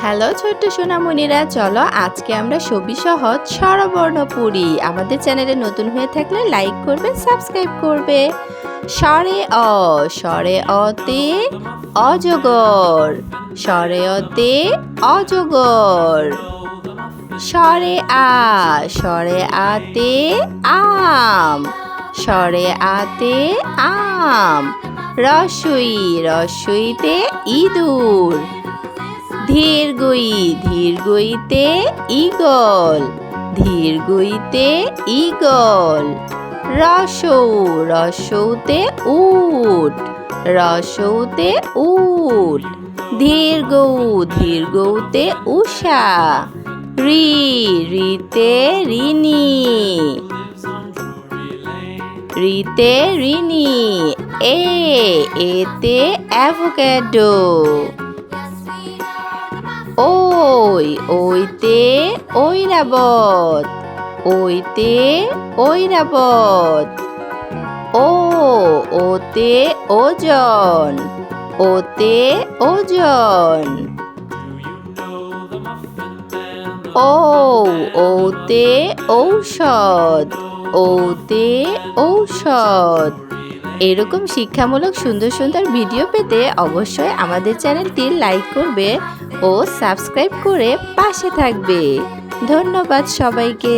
Hello ছোট্ট সোনামণিরা, চলো আজকে আমরা ছবি সহজ স্বরবর্ণ পড়ি আমাদের চ্যানেলে নতুন হয়ে থাকলে লাইক করবে, সাবস্ক্রাইব করবে। স্বরে অ, স্বরে অতে অজগর। স্বরে অতে অজগর। স্বরে আ, স্বরে আতে আম। স্বরে আতে আম। রসুই, রসুইতে ইঁদুর। ধীর গই, ধীর গইতে ইগল ধীর গইতে ইগল রসৌ রসৌতে উট রসৌতে উট। ধীর গৌ ধীর গৌতে উষা, রি রিতে রিনি রিতে রিনি এ এতে অ্যাভোক্যাডো। ওই, ওইতে ঐরাবত ওইতে ঐরাবত, ও, ওতে ওজন ওতে ওজন। ও, ওতে ঔষধ ওতে ঔষধ। এরকম শিক্ষামূলক সুন্দর সুন্দর ভিডিও পেতে অবশ্যই আমাদের চ্যানেলটি লাইক করবে ও সাবস্ক্রাইব করে পাশে থাকবে। ধন্যবাদ সবাইকে।